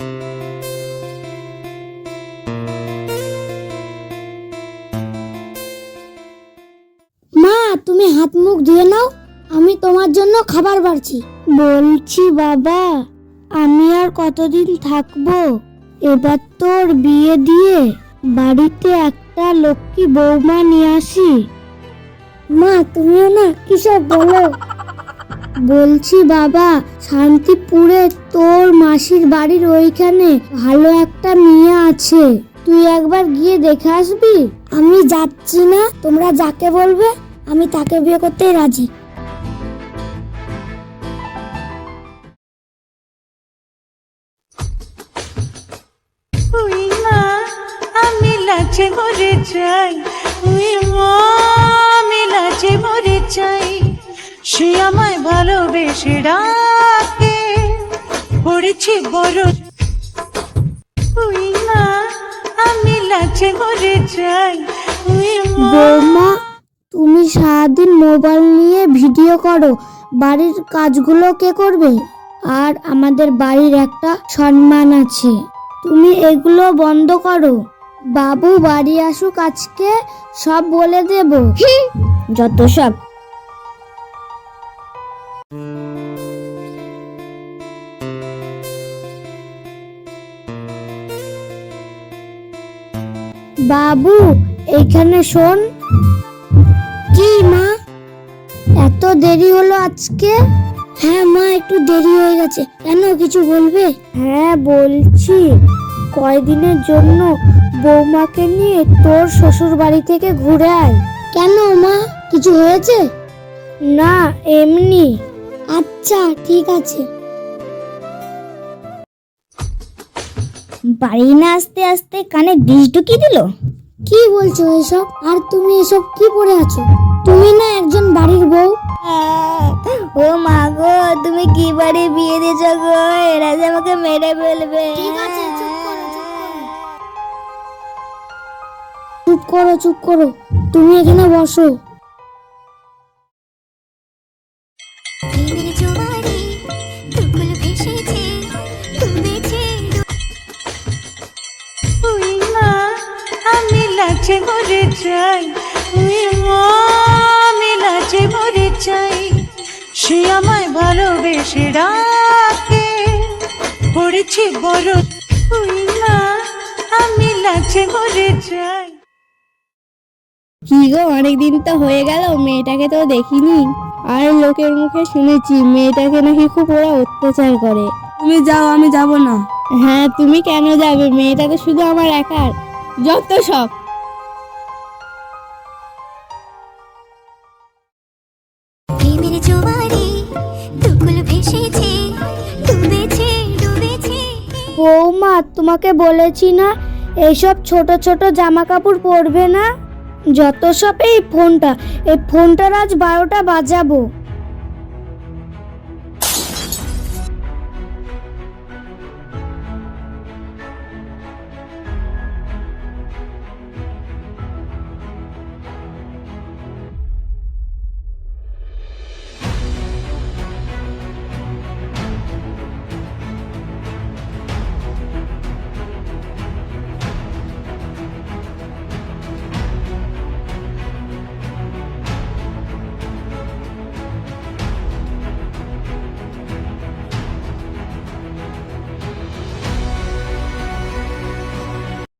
মা, তুমি হাত মুখ ধুয়ে নাও। আমি তোমার জন্য খাবার বাড়ছি। বলছি, বাবা, আমি আর কতদিন থাকব? এবার তোর বিয়ে দিয়ে বাড়িতে একটা লক্ষ্মী বৌমা নিয়ে আসি। মা, তুমিও না কিসব বলো। বলছি বাবা, শান্তিপুরে তোর মাসির বাড়ির ওইখানে ভালো একটা মেয়ে আছে। তুই একবার গিয়ে দেখে আসবি। আমি যাচ্ছি না, তোমরা যাকে বলবে, আমি তাকে বিয়ে করতেই রাজি। আমি মরে যাই সে আমায় ভালোবেসে ডাকে পড়েছি বড় ওই মা আমি লাচে মরে যাই ওই মা বৌমা তুমি সারাদিন মোবাইল নিয়ে ভিডিও করো বাড়ির কাজগুলো কে করবে? আর আমাদের বাড়ির একটা সম্মান আছে। তুমি এগুলো বন্ধ করো। বাবু বাড়ি আসুক আজকে সব বলে দেব। যত সব বাবু এখানে শোন। কি মা? এত দেরি হলো আজকে? হ্যাঁ মা একটু দেরি হয়ে গেছে। কেন কিছু বলবে? হ্যাঁ বলছি। কয়দিনের জন্য বৌমাকে নিয়ে তোর শ্বশুর বাড়ি থেকে ঘুরে আয়। কেন মা? কিছু হয়েছে? না এমনি। আচ্ছা ঠিক আছে। বাড়ি না আসতে আসতে কানে বিষ ঢুকিয়ে দিল? কি বলছো এসব? আর তুমি এসব কি পড়ে আছো? তুমি না একজন বাড়ির বউ। ও মা গো তুমি কি বাড়ি বিয়ে দিয়েছ গো? এরা যে আমাকে মেরে ফেলবে। ঠিক আছে চুপ করো চুপ করো। তুমি এখানে বসো। মা আমি মরে যাই। ওই মা আমি লাচে মরে যাই। সে আমায় ভালোবেসে ডাকে। পড়েছি বড় ওই মা আমি লাচে মরে যাই। কি গো অনেকদিন তো হয়ে গেল মেয়েটাকে তো দেখিনি। আর লোকের মুখে শুনেছি মেয়েটাকে নাকি খুব ওরা অত্যাচার করে। তুমি যাও আমি যাব না। হ্যাঁ তুমি কেন যাবে? মেয়েটা তো শুধু আমার একার। যত সব। প্রেমের জোয়ারে দুকুল ভেসেছে ডুবেছে ডুবেছে। বৌমা তোমাকে বলেছি না এইসব ছোট ছোট জামা কাপড় পরবে না? যত সব এই ফোনটা এই ফোনটার আজ বারোটা বাজাবো।